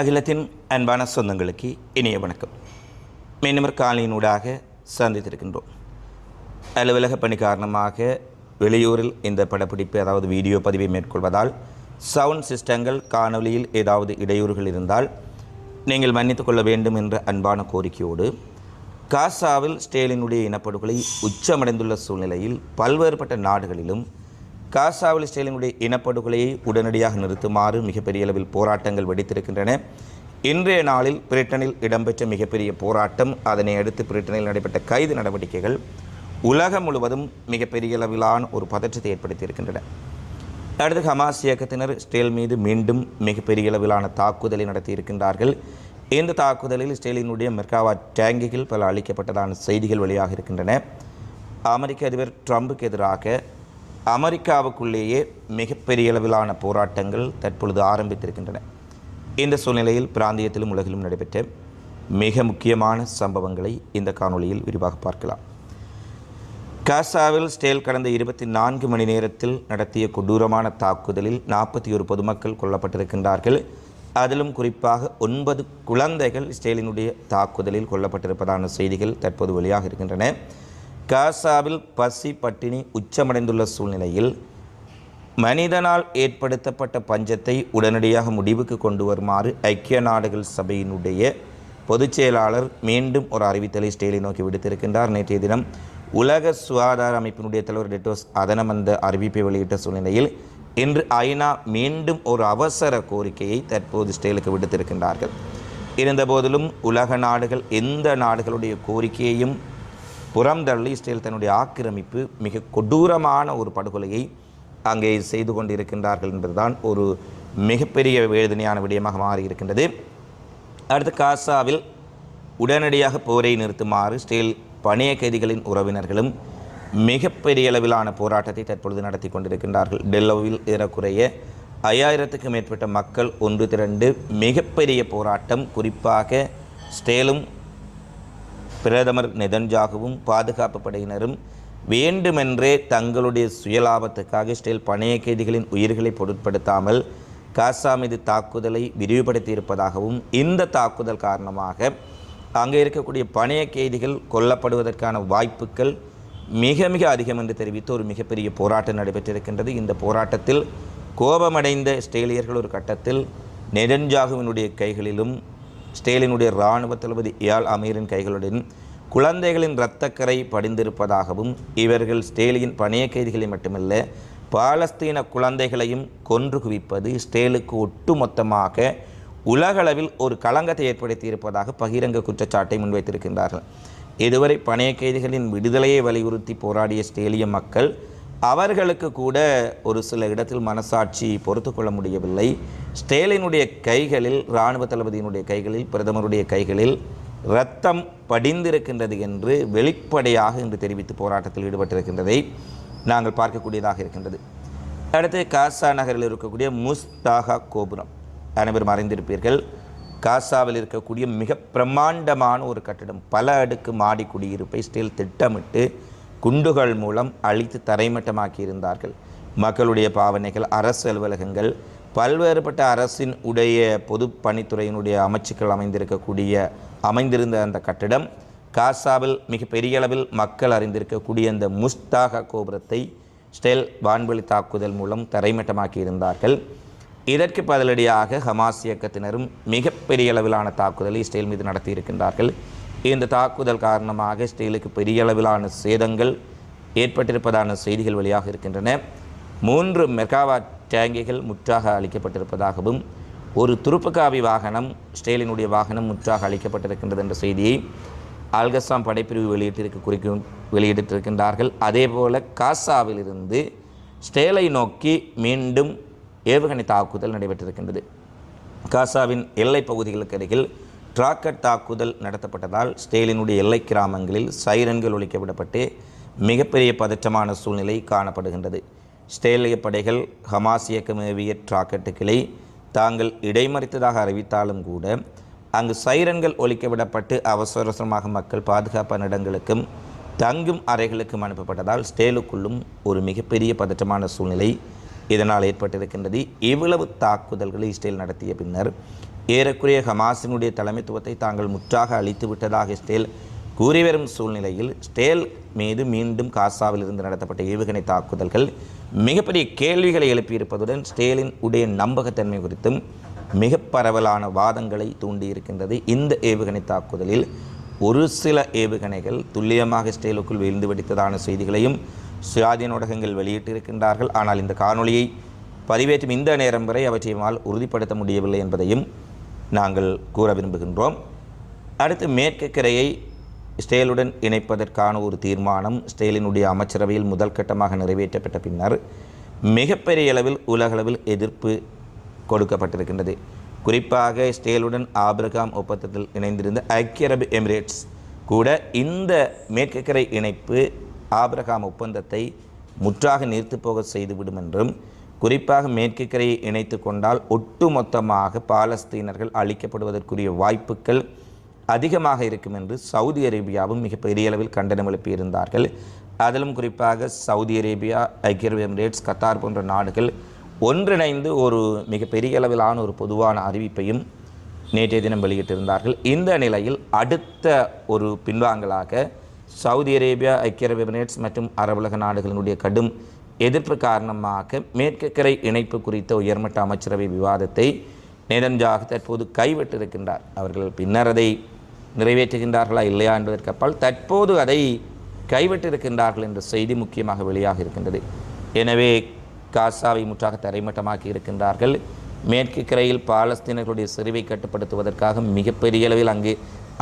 அகிலத்தின் அன்பான சொந்தங்களுக்கு இனிய வணக்கம். மீனவர் காலையினூடாக சந்தித்திருக்கின்றோம். அலுவலக பணி காரணமாக வெளியூரில் இந்த படப்பிடிப்பு அதாவது வீடியோ பதிவை மேற்கொள்வதால் சவுண்ட் சிஸ்டங்கள் காணொலியில் ஏதாவது இடையூறுகள் இருந்தால் நீங்கள் மன்னித்துக் கொள்ள வேண்டும் என்ற அன்பான கோரிக்கையோடு காசாவில் ஸ்டேலினுடைய இனப்படுகொலை உச்சமடைந்துள்ள சூழ்நிலையில் பல்வேறுபட்ட நாடுகளிலும் காசாவில் ஸ்டேலினுடைய இனப்படுகொலையை உடனடியாக நிறுத்துமாறு மிகப்பெரிய அளவில் போராட்டங்கள் வெடித்திருக்கின்றன. இன்றைய நாளில் பிரிட்டனில் இடம்பெற்ற மிகப்பெரிய போராட்டம் அதனை அடுத்து பிரிட்டனில் நடைபெற்ற கைது நடவடிக்கைகள் உலகம் முழுவதும் மிகப்பெரிய அளவிலான ஒரு பதற்றத்தை ஏற்படுத்தியிருக்கின்றன. அடுத்து ஹமாஸ் இயக்கத்தினர் இஸ்ரேல் மீது மீண்டும் மிகப்பெரிய அளவிலான தாக்குதலை நடத்தியிருக்கின்றார்கள். இந்த தாக்குதலில் இஸ்ரேலினுடைய மெர்காவா டேங்கிகள் பல அளிக்கப்பட்டதான செய்திகள் வெளியாக இருக்கின்றன அமெரிக்க அதிபர் ட்ரம்புக்கு எதிராக அமெரிக்காவுக்குள்ளேயே மிகப்பெரிய அளவிலான போராட்டங்கள் தற்பொழுது ஆரம்பித்திருக்கின்றன. இந்த சூழ்நிலையில் பிராந்தியத்திலும் உலகிலும் நடைபெற்ற மிக முக்கியமான சம்பவங்களை இந்த காணொளியில் விரிவாக பார்க்கலாம். காசாவில் ஸ்டேல் கடந்த இருபத்தி நான்கு மணி நேரத்தில் நடத்திய கொடூரமான தாக்குதலில் நாற்பத்தி ஒரு பொதுமக்கள் கொல்லப்பட்டிருக்கின்றார்கள். அதிலும் குறிப்பாக ஒன்பது குழந்தைகள் ஸ்டேலினுடைய தாக்குதலில் கொல்லப்பட்டிருப்பதான செய்திகள் தற்போது வெளியாக இருக்கின்றன காசாவில் பசி பட்டினி உச்சமடைந்துள்ள சூழ்நிலையில் மனிதனால் ஏற்படுத்தப்பட்ட பஞ்சத்தை உடனடியாக முடிவுக்கு கொண்டு வருமாறு ஐக்கிய நாடுகள் சபையினுடைய பொதுச் செயலாளர் மீண்டும் ஒரு அறிவித்தலை ஸ்டேலை நோக்கி விடுத்திருக்கின்றார். நேற்றைய தினம் உலக சுகாதார அமைப்பினுடைய தலைவர் டெட்டோஸ் அதனம் அந்த அறிவிப்பை வெளியிட்ட சூழ்நிலையில் இன்று ஐநா மீண்டும் ஒரு அவசர கோரிக்கையை தற்போது ஸ்டேலுக்கு விடுத்திருக்கின்றார்கள். இருந்தபோதிலும் உலக நாடுகள் எந்த நாடுகளுடைய கோரிக்கையையும் புறந்தள்ளி இஸ்ரேல் தன்னுடைய ஆக்கிரமிப்பு மிக கொடூரமான ஒரு படுகொலையை அங்கே செய்து கொண்டிருக்கின்றார்கள் என்பதுதான் ஒரு மிகப்பெரிய வேதனையான விடயமாக மாறியிருக்கின்றது. அடுத்து காசாவில் உடனடியாக போரை நிறுத்துமாறு இஸ்ரேல் பணிய கைதிகளின் உறவினர்களும் மிகப்பெரிய அளவிலான போராட்டத்தை தற்பொழுது நடத்தி கொண்டிருக்கின்றார்கள். டெல்லோவில் ஏறக்குறைய ஐயாயிரத்துக்கு மேற்பட்ட மக்கள் ஒன்று திரண்டு மிகப்பெரிய போராட்டம் குறிப்பாக ஸ்டேலும் பிரதமர் நெதன்ஜாகவும் பாதுகாப்பு படையினரும் வேண்டுமென்றே தங்களுடைய சுயலாபத்துக்காக இஸ்ரேல் பணைய கைதிகளின் உயிர்களை பொருட்படுத்தாமல் காசா மீது தாக்குதலை விரிவுபடுத்தியிருப்பதாகவும் இந்த தாக்குதல் காரணமாக அங்கே இருக்கக்கூடிய பணைய கைதிகள் கொல்லப்படுவதற்கான வாய்ப்புகள் மிக மிக அதிகம் என்று தெரிவித்து ஒரு மிகப்பெரிய போராட்டம் நடைபெற்றிருக்கின்றது. இந்த போராட்டத்தில் கோபமடைந்த இஸ்ரேலியர்கள் ஒரு கட்டத்தில் நெடுஞ்சாகுவினுடைய கைகளிலும் ஸ்டேலினுடைய இராணுவ தளபதி இயால் அமீரின் கைகளுடன் குழந்தைகளின் இரத்தக்கரை படிந்திருப்பதாகவும் இவர்கள் ஸ்டேலியின் பணைய கைதிகளை மட்டுமல்ல பாலஸ்தீன குழந்தைகளையும் கொன்று குவிப்பது ஸ்டேலுக்கு ஒட்டுமொத்தமாக உலகளவில் ஒரு களங்கத்தை ஏற்படுத்தி இருப்பதாக பகிரங்க குற்றச்சாட்டை முன்வைத்திருக்கின்றார்கள். இதுவரை பணைய கைதிகளின் விடுதலையை வலியுறுத்தி போராடிய ஸ்டேலிய மக்கள் அவர்களுக்கு கூட ஒரு சில இடத்தில் மனசாட்சி பொறுத்து கொள்ள முடியவில்லை. ஸ்டேலினுடைய கைகளில் இராணுவ தளபதியினுடைய கைகளில் பிரதமருடைய கைகளில் இரத்தம் படிந்திருக்கின்றது என்று வெளிப்படையாக இன்று தெரிவித்து போராட்டத்தில் ஈடுபட்டிருக்கின்றதை நாங்கள் பார்க்கக்கூடியதாக இருக்கின்றது. அடுத்து காசா நகரில் இருக்கக்கூடிய முஸ்தாகா கோபுரம். அனைவரும் அறிந்திருப்பீர்கள் காசாவில் இருக்கக்கூடிய மிக பிரம்மாண்டமான ஒரு கட்டிடம். பல அடுக்கு மாடி குடியிருப்பை ஸ்டில் திட்டமிட்டு குண்டுகள் மூலம் அழித்து தரைமட்டமாக்கி இருந்தார்கள் மக்களுடைய பாவனைகள் அரசு அலுவலகங்கள் பல்வேறுபட்ட அரசின் உடைய பொது பணித்துறையினுடைய அமைச்சுக்கள் அமைந்திருக்கக்கூடிய அமைந்திருந்த அந்த கட்டிடம் காசாவில் மிக பெரிய அளவில் மக்கள் அறிந்திருக்கக்கூடிய அந்த முஸ்தாக கோபுரத்தை ஸ்டெல் வான்வெளி தாக்குதல் மூலம் தரைமட்டமாக்கி இருந்தார்கள் இதற்கு பதிலடியாக ஹமாஸ் இயக்கத்தினரும் மிகப்பெரிய அளவிலான தாக்குதலை இஸ்ரேல் மீது நடத்தியிருக்கின்றார்கள். இந்த தாக்குதல் காரணமாக இஸ்ரேலுக்கு பெரிய அளவிலான சேதங்கள் ஏற்பட்டிருப்பதான செய்திகள் வெளியாக இருக்கின்றன. மூன்று மெகாவாட் டேங்கிகள் முற்றாக அளிக்கப்பட்டிருப்பதாகவும் ஒரு துருப்புக்காவி வாகனம் ஸ்டேலினுடைய வாகனம் முற்றாக அளிக்கப்பட்டிருக்கின்றது என்ற செய்தியை அல்கசாம் படைப்பிரிவு வெளியிட்டிருக்க குறிக்கும் வெளியிட்டிருக்கின்றார்கள். அதேபோல காசாவிலிருந்து ஸ்டேலை நோக்கி மீண்டும் ஏவுகணை தாக்குதல் நடைபெற்றிருக்கின்றது. காசாவின் எல்லைப் பகுதிகளுக்கு அருகில் ராக்கெட் தாக்குதல் நடத்தப்பட்டதால் ஸ்டேலினுடைய எல்லை கிராமங்களில் சைரன்கள் ஒழிக்கப்படப்பட்டு மிகப்பெரிய பதற்றமான சூழ்நிலை காணப்படுகின்றது. ஸ்டேலிய படைகள் ஹமாஸ் இயக்கமேவிய ராக்கெட்டுகளை தாங்கள் இடைமறித்ததாக அறிவித்தாலும் கூட அங்கு சைரன்கள் ஒழிக்கப்படப்பட்டு அவசர அவசரமாக மக்கள் பாதுகாப்பான இடங்களுக்கும் தங்கும் அறைகளுக்கும் அனுப்பப்பட்டதால் ஸ்டேலுக்குள்ளும் ஒரு மிகப்பெரிய பதற்றமான சூழ்நிலை இதனால் ஏற்பட்டிருக்கின்றது. இவ்வளவு தாக்குதல்களை இஸ்ரேல் நடத்திய பின்னர் ஏறக்குறைய ஹமாஸினுடைய தலைமைத்துவத்தை தாங்கள் முற்றாக அழித்து விட்டதாக இஸ்ரேல் கூறி வரும் சூழ்நிலையில் ஸ்டேல் மீது மீண்டும் காசாவில் இருந்து நடத்தப்பட்ட ஏவுகணை தாக்குதல்கள் மிகப்பெரிய கேள்விகளை எழுப்பியிருப்பதுடன் ஸ்டேலின் உடைய நம்பகத்தன்மை குறித்தும் மிக பரவலான வாதங்களை தூண்டியிருக்கின்றது இந்த ஏவுகணை தாக்குதலில். ஒரு சில ஏவுகணைகள் துல்லியமாக ஸ்டேலுக்குள் வீழ்ந்து வெடித்ததான செய்திகளையும் சுயாதீன ஊடகங்கள் வெளியிட்டிருக்கின்றார்கள். ஆனால் இந்த காணொலியை பதிவேற்றும் இந்த நேரம் வரை அவற்றையால் உறுதிப்படுத்த முடியவில்லை என்பதையும் நாங்கள் கூற விரும்புகின்றோம். அடுத்து மேற்கு கரையை ஸ்டேலுடன் இணைப்பதற்கான ஒரு தீர்மானம் ஸ்டேலினுடைய அமைச்சரவையில் முதல் கட்டமாக நிறைவேற்றப்பட்ட பின்னர் மிகப்பெரிய அளவில் உலகளவில் எதிர்ப்பு கொடுக்கப்பட்டிருக்கின்றது. குறிப்பாக ஸ்டேலுடன் ஆபிரகாம் ஒப்பந்தத்தில் இணைந்திருந்த ஐக்கிய அரபு எமிரேட்ஸ் கூட இந்த மேற்கு கரை இணைப்பு ஆபிரகாம் ஒப்பந்தத்தை முற்றாக நீர்த்து போக செய்துவிடும் என்றும் குறிப்பாக மேற்கு கரையை இணைத்து கொண்டால் ஒட்டுமொத்தமாக பாலஸ்தீனர்கள் அளிக்கப்படுவதற்குரிய வாய்ப்புகள் அதிகமாக இருக்கும் என்று சவுதி அரேபியாவும் மிக பெரிய அளவில் கண்டனம் எழுப்பியிருந்தார்கள். அதிலும் குறிப்பாக சவுதி அரேபியா ஐக்கிய அரபு எமிரேட்ஸ் கத்தார் போன்ற நாடுகள் ஒன்றிணைந்து ஒரு மிக பெரிய அளவிலான ஒரு பொதுவான அறிவிப்பையும் நேற்றைய தினம் வெளியிட்டிருந்தார்கள். இந்த நிலையில் அடுத்த ஒரு பின்வாங்கலாக சவுதி அரேபியா ஐக்கிய அரபு எமிரேட்ஸ் மற்றும் அரபுலக நாடுகளினுடைய கடும் எதிர்ப்பு காரணமாக மேற்கு கரை இணைப்பு குறித்த உயர்மட்ட அமைச்சரவை விவாதத்தை நேதன்ஜாக தற்போது கைவிட்டிருக்கின்றார். அவர்கள் பின்னர் அதை நிறைவேற்றுகின்றார்களா இல்லையா என்பதற்கு அப்பால் தற்போது அதை கைவிட்டிருக்கின்றார்கள் என்ற செய்தி முக்கியமாக வெளியாக இருக்கின்றது. எனவே காசாவை முற்றாக தரைமட்டமாக்கி இருக்கின்றார்கள். மேற்கு கரையில் பாலஸ்தீனர்களுடைய சிறுவை கட்டுப்படுத்துவதற்காக மிகப்பெரிய அளவில் அங்கு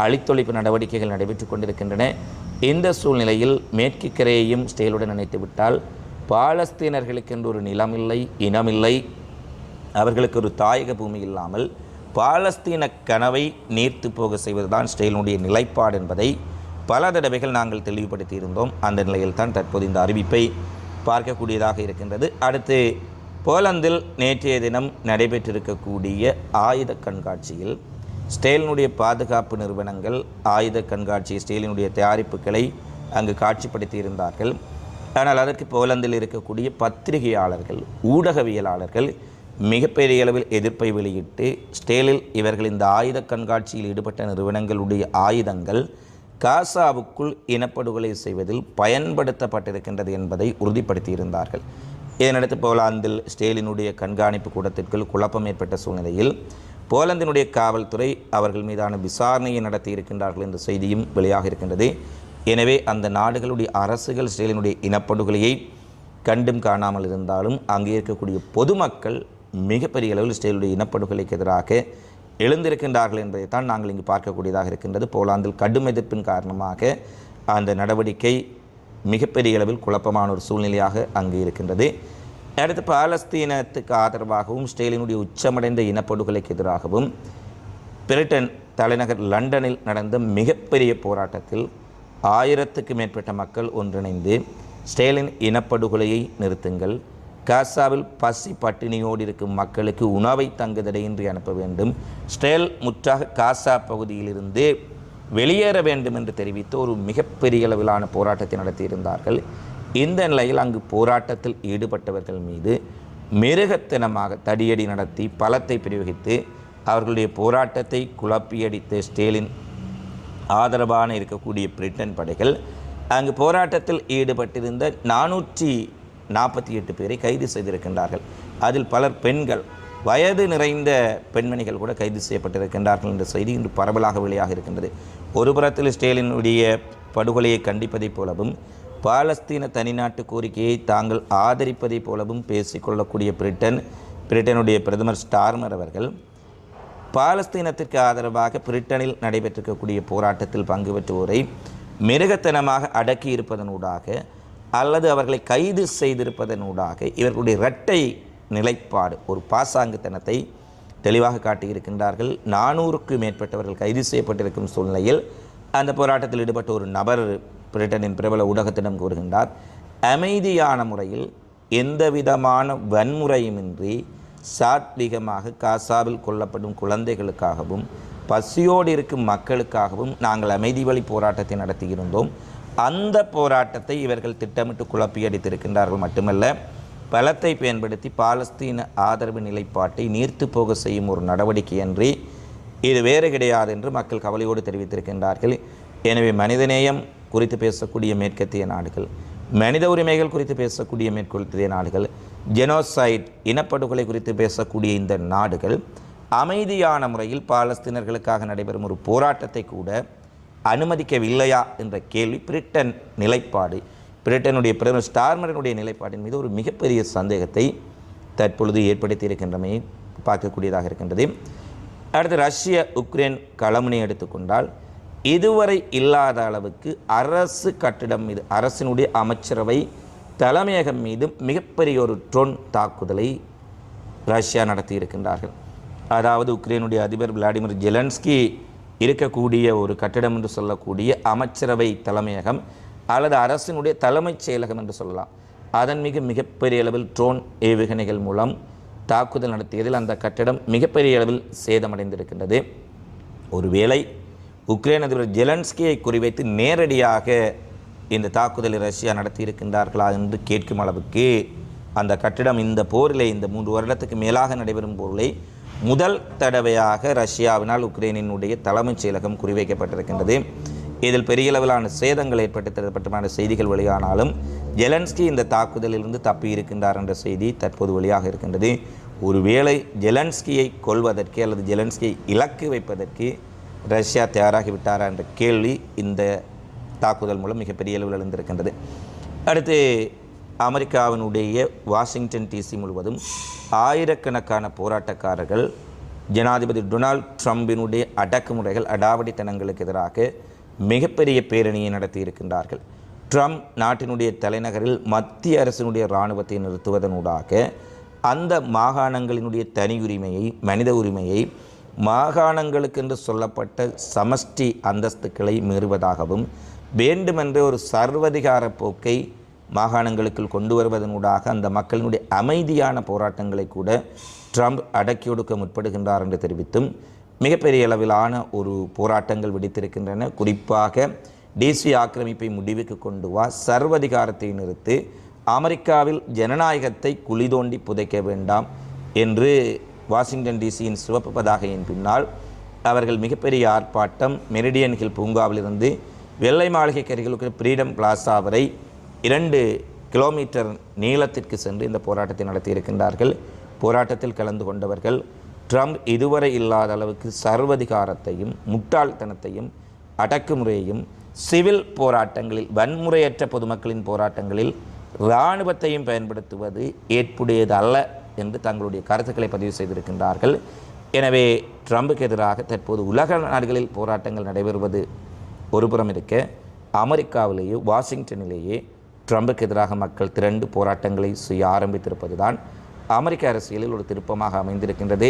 அழித்தொழிப்பு நடவடிக்கைகள் நடைபெற்றுக் கொண்டிருக்கின்றன. இந்த சூழ்நிலையில் மேற்கு கரையையும் ஸ்டேலுடன் இணைத்துவிட்டால் பாலஸ்தீனர்களுக்கென்று ஒரு நிலமில்லை இனமில்லை. அவர்களுக்கு ஒரு தாயக பூமி இல்லாமல் பாலஸ்தீன கனவை நீர்த்து போக செய்வதுதான் ஸ்டேலினுடைய நிலைப்பாடு என்பதை பல தடவைகள் நாங்கள் தெளிவுபடுத்தி இருந்தோம் அந்த நிலையில் தான் தற்போது இந்த அறிவிப்பை பார்க்கக்கூடியதாக இருக்கின்றது. அடுத்து போலந்தில் நேற்றைய தினம் நடைபெற்றிருக்கக்கூடிய ஆயுத கண்காட்சியில் ஸ்டேலினுடைய பாதுகாப்பு நிறுவனங்கள் ஆயுத கண்காட்சி ஸ்டேலினுடைய தயாரிப்புகளை அங்கு காட்சிப்படுத்தி இருந்தார்கள் ஆனால் அதற்கு போலந்தில் இருக்கக்கூடிய பத்திரிகையாளர்கள் ஊடகவியலாளர்கள் மிகப்பெரிய அளவில் எதிர்ப்பை வெளியிட்டு ஸ்டேலில் இவர்கள் இந்த ஆயுத கண்காட்சியில் ஈடுபட்ட நிறுவனங்களுடைய ஆயுதங்கள் காசாவுக்குள் இனப்படுகொலை செய்வதில் பயன்படுத்தப்பட்டிருக்கின்றது என்பதை உறுதிப்படுத்தியிருந்தார்கள். இதனடுத்து போலாந்தில் ஸ்டேலினுடைய கண்காணிப்பு கூடத்திற்குள் குழப்பம் ஏற்பட்ட சூழ்நிலையில் போலந்தினுடைய காவல்துறை அவர்கள் மீதான விசாரணையை நடத்தி இருக்கின்றார்கள் என்ற செய்தியும் வெளியாக இருக்கின்றது எனவே அந்த நாடுகளுடைய அரசுகள் ஸ்டேலினுடைய இனப்படுகொலையை கண்டும் காணாமல் இருந்தாலும் அங்கே இருக்கக்கூடிய பொதுமக்கள் மிகப்பெரிய அளவில் ஸ்டேலுடைய இனப்படுகொலைக்கு எதிராக எழுந்திருக்கின்றார்கள் என்பதைத்தான் நாங்கள் இங்கு பார்க்கக்கூடியதாக இருக்கின்றது. போலாந்தில் கடும் எதிர்ப்பின் காரணமாக அந்த நடவடிக்கை மிகப்பெரிய அளவில் குழப்பமான ஒரு சூழ்நிலையாக அங்கு இருக்கின்றது. அடுத்து பாலஸ்தீனத்துக்கு ஆதரவாகவும் ஸ்டேலினுடைய உச்சமடைந்த இனப்படுகொலைக்கு எதிராகவும் பிரிட்டன் தலைநகர் லண்டனில் நடந்த மிகப்பெரிய போராட்டத்தில் ஆயிரத்துக்கு மேற்பட்ட மக்கள் ஒன்றிணைந்து ஸ்டேலின் இனப்படுகொலையை நிறுத்துங்கள். காசாவில் பசி பட்டினியோடு இருக்கும் மக்களுக்கு உணவை தங்குதடையின்றி அனுப்ப வேண்டும். ஸ்டேல் முற்றாக காசா பகுதியிலிருந்து வெளியேற வேண்டும் என்று தெரிவித்து ஒரு மிகப்பெரிய அளவிலான போராட்டத்தை நடத்தியிருந்தார்கள். இந்த நிலையில் அங்கு போராட்டத்தில் ஈடுபட்டவர்கள் மீது மிருகத்தனமாக தடியடி நடத்தி பலத்தை பிரயோகித்து அவர்களுடைய போராட்டத்தை குழப்பியடித்த ஸ்டேலின் ஆதரவான இருக்கக்கூடிய பிரிட்டன் படைகள் அங்கு போராட்டத்தில் ஈடுபட்டிருந்த நானூற்றி நாற்பத்தி எட்டு பேரை கைது செய்திருக்கின்றார்கள். அதில் பலர் பெண்கள். வயது நிறைந்த பெண்மணிகள் கூட கைது செய்யப்பட்டிருக்கின்றார்கள் என்ற செய்தி இன்று பரவலாக வெளியாக இருக்கின்றது. ஒரு புறத்தில் ஸ்டேலினுடைய படுகொலையை கண்டிப்பதைப் போலவும் பாலஸ்தீன தனிநாட்டு கோரிக்கையை தாங்கள் ஆதரிப்பதைப் போலவும் பேசிக்கொள்ளக்கூடிய பிரிட்டன் பிரிட்டனுடைய பிரதமர் ஸ்டார்மர் அவர்கள் பாலஸ்தீனத்திற்கு ஆதரவாக பிரிட்டனில் நடைபெற்றிருக்கக்கூடிய போராட்டத்தில் பங்கு பெற்றுவோரை மிருகத்தனமாக அடக்கி இருப்பதனூடாக அல்லது அவர்களை கைது செய்திருப்பதனூடாக இவர்களுடைய இரட்டை நிலைப்பாடு ஒரு பாசாங்குத்தனத்தை தெளிவாக காட்டியிருக்கின்றார்கள். நானூறுக்கு மேற்பட்டவர்கள் கைது செய்யப்பட்டிருக்கும் சூழ்நிலையில் அந்த போராட்டத்தில் ஈடுபட்ட ஒரு நபர் பிரிட்டனின் பிரபல ஊடகத்திடம் கூறுகின்றார் அமைதியான முறையில் எந்த விதமான வன்முறையுமின்றி சாத்விகமாக காசாவில் கொல்லப்படும் குழந்தைகளுக்காகவும் பசியோடு இருக்கும் மக்களுக்காகவும் நாங்கள் அமைதி வழி போராட்டத்தை நடத்தியிருந்தோம். அந்த போராட்டத்தை இவர்கள் திட்டமிட்டு குழப்பியடித்திருக்கின்றார்கள் மட்டுமல்ல பலத்தை பயன்படுத்தி பாலஸ்தீன ஆதரவு நிலைப்பாட்டை நீர்த்து போக செய்யும் ஒரு நடவடிக்கையன்றி இது வேறு கிடையாது என்று மக்கள் கவலையோடு தெரிவித்திருக்கின்றார்கள். எனவே மனிதநேயம் குறித்து பேசக்கூடிய மேற்கத்திய நாடுகள் மனித உரிமைகள் குறித்து பேசக்கூடிய மேற்கத்திய நாடுகள் ஜெனோசைட் இனப்படுகொலை குறித்து பேசக்கூடிய இந்த நாடுகள் அமைதியான முறையில் பாலஸ்தீனர்களுக்காக நடைபெறும் ஒரு போராட்டத்தை கூட அனுமதிக்கவில்லையா என்ற கேள்வி பிரிட்டன் நிலைப்பாடு. பிரிட்டனுடைய பிரதமர் ஸ்டார்மரனுடைய நிலைப்பாட்டின் மீது ஒரு மிகப்பெரிய சந்தேகத்தை தற்பொழுது ஏற்படுத்தி இருக்கின்றமையை பார்க்கக்கூடியதாக இருக்கின்றது. அடுத்து ரஷ்ய உக்ரைன் களமுனை எடுத்துக்கொண்டால் இதுவரை இல்லாத அளவுக்கு அரசு கட்டிடம் மீது அரசினுடைய அமைச்சரவை தலைமையகம் மீது மிகப்பெரிய ஒரு ட்ரோன் தாக்குதலை ரஷ்யா நடத்தி இருக்கின்றார்கள். அதாவது உக்ரைனுடைய அதிபர் விளாடிமிர் ஜெலன்ஸ்கி இருக்கக்கூடிய ஒரு கட்டிடம் என்று சொல்லக்கூடிய அமைச்சரவை தலைமையகம் அல்லது அரசினுடைய தலைமைச் செயலகம் என்று சொல்லலாம். அதன் மிக மிகப்பெரிய அளவில் ட்ரோன் ஏவுகணைகள் மூலம் தாக்குதல் நடத்தியதில் அந்த கட்டிடம் மிகப்பெரிய அளவில் சேதமடைந்திருக்கின்றது. ஒருவேளை உக்ரைன் அதிபர் ஜெலன்ஸ்கியை குறிவைத்து நேரடியாக இந்த தாக்குதலை ரஷ்யா நடத்தியிருக்கின்றார்களா என்று கேட்கும் அளவுக்கு அந்த கட்டிடம் இந்த போரிலே இந்த மூன்று வருடத்துக்கு மேலாக நடைபெறும் போரிலே முதல் தடவையாக ரஷ்யாவினால் உக்ரைனினுடைய தலைமைச் செயலகம் குறிவைக்கப்பட்டிருக்கின்றது. இதில் பெரிய அளவிலான சேதங்கள் ஏற்பட்டு தரப்பட்டமான செய்திகள் வெளியானாலும் ஜெலன்ஸ்கி இந்த தாக்குதலிலிருந்து தப்பியிருக்கின்றார் என்ற செய்தி தற்போது வெளியாக இருக்கின்றது. ஒருவேளை ஜெலன்ஸ்கியை கொள்வதற்கு அல்லது ஜெலன்ஸ்கியை இலக்கு வைப்பதற்கு ரஷ்யா தயாராகிவிட்டாரா என்ற கேள்வி இந்த தாக்குதல் மூலம் மிகப்பெரிய அளவில் எழுந்திருக்கின்றது. அடுத்து அமெரிக்காவினுடைய வாஷிங்டன் டிசி முழுவதும் ஆயிரக்கணக்கான போராட்டக்காரர்கள் ஜனாதிபதி டொனால்ட் ட்ரம்பினுடைய அடக்குமுறைகள் அடாவடித்தனங்களுக்கு எதிராக மிகப்பெரிய பேரணியை நடத்தி இருக்கின்றார்கள் ட்ரம்ப் நாட்டினுடைய தலைநகரில் மத்திய அரசினுடைய இராணுவத்தை நிறுத்துவதனூடாக அந்த மாகாணங்களினுடைய தனி உரிமையை மனித உரிமையை மாகாணங்களுக்கென்று சொல்லப்பட்ட சமஷ்டி அந்தஸ்துக்களை மீறுவதாகவும் வேண்டுமென்ற ஒரு சர்வதிகார போக்கை மாகாணங்களுக்குள் கொண்டு வருவதனூடாக அந்த மக்களினுடைய அமைதியான போராட்டங்களை கூட ட்ரம்ப் அடக்கி ஒடுக்க முற்படுகின்றார் என்று தெரிவித்தும் மிகப்பெரிய அளவிலான ஒரு போராட்டங்கள் விடுத்திருக்கின்றன. குறிப்பாக டிசி ஆக்கிரமிப்பை முடிவுக்கு கொண்டு வா சர்வதிகாரத்தை நிறுத்து அமெரிக்காவில் ஜனநாயகத்தை குழி தோண்டி புதைக்க வேண்டாம் என்று வாஷிங்டன் டிசியின் சிவப்பு பதாகையின் பின்னால் அவர்கள் மிகப்பெரிய ஆர்ப்பாட்டம் மெரிடியன் ஹில் பூங்காவிலிருந்து வெள்ளை மாளிகை கருகிலுக்கு ஃப்ரீடம் பிளாசா வரை இரண்டு கிலோமீட்டர் நீளத்திற்கு சென்று இந்த போராட்டத்தை நடத்தியிருக்கின்றார்கள். போராட்டத்தில் கலந்து கொண்டவர்கள் ட்ரம்ப் இதுவரை இல்லாத அளவுக்கு சர்வதிகாரத்தையும் முட்டாள்தனத்தையும் அடக்குமுறையையும் சிவில் போராட்டங்களில் வன்முறையற்ற பொதுமக்களின் போராட்டங்களில் இராணுவத்தையும் பயன்படுத்துவது ஏற்புடையது அல்ல என்று தங்களுடைய கருத்துக்களை பதிவு செய்திருக்கின்றார்கள். எனவே ட்ரம்புக்கு எதிராக தற்போது உலக நாடுகளில் போராட்டங்கள் நடைபெறுவது ஒருபுறம் இருக்க அமெரிக்காவிலேயே வாஷிங்டனிலேயே ட்ரம்புக்கு எதிராக மக்கள் திரண்டு போராட்டங்களை செய்ய ஆரம்பித்திருப்பது தான் அமெரிக்க அரசியலில் ஒரு திருப்பமாக அமைந்திருக்கின்றது.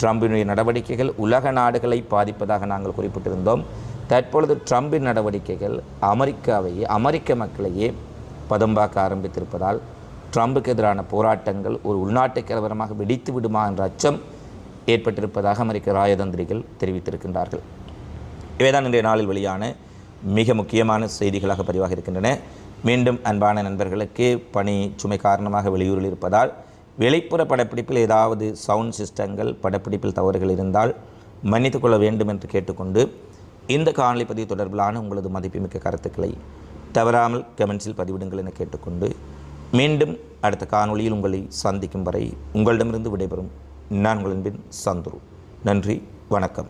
ட்ரம்பினுடைய நடவடிக்கைகள் உலக நாடுகளை பாதிப்பதாக நாங்கள் குறிப்பிட்டிருந்தோம். தற்பொழுது ட்ரம்பின் நடவடிக்கைகள் அமெரிக்காவையே அமெரிக்க மக்களையே பதம்பாக்க ஆரம்பித்திருப்பதால் ட்ரம்புக்கு எதிரான போராட்டங்கள் ஒரு உள்நாட்டு கலவரமாக வெடித்து விடுமா என்ற அச்சம் ஏற்பட்டிருப்பதாக அமெரிக்க ராயதந்திரிகள் தெரிவித்திருக்கின்றார்கள். இவைதான் இன்றைய நாளில் வெளியான மிக முக்கியமான செய்திகளாக பதிவாக இருக்கின்றன. மீண்டும் அன்பான நண்பர்களுக்கு பணி சுமை காரணமாக வெளியூரில் இருப்பதால் வெளிப்புற படப்பிடிப்பில் ஏதாவது சவுண்ட் சிஸ்டங்கள் படப்பிடிப்பில் தவறுகள் இருந்தால் மன்னித்துக் கொள்ள வேண்டும் என்று கேட்டுக்கொண்டு இந்த காணொலி பதிவு தொடர்பிலான உங்களது மதிப்புமிக்க கருத்துக்களை தவறாமல் கமெண்ட்ஸில் பதிவிடுங்கள் என கேட்டுக்கொண்டு மீண்டும் அடுத்த காணொளியில் உங்களை சந்திக்கும் வரை உங்களிடமிருந்து விடைபெறும் நான் உங்களின் சந்துரு. நன்றி வணக்கம்.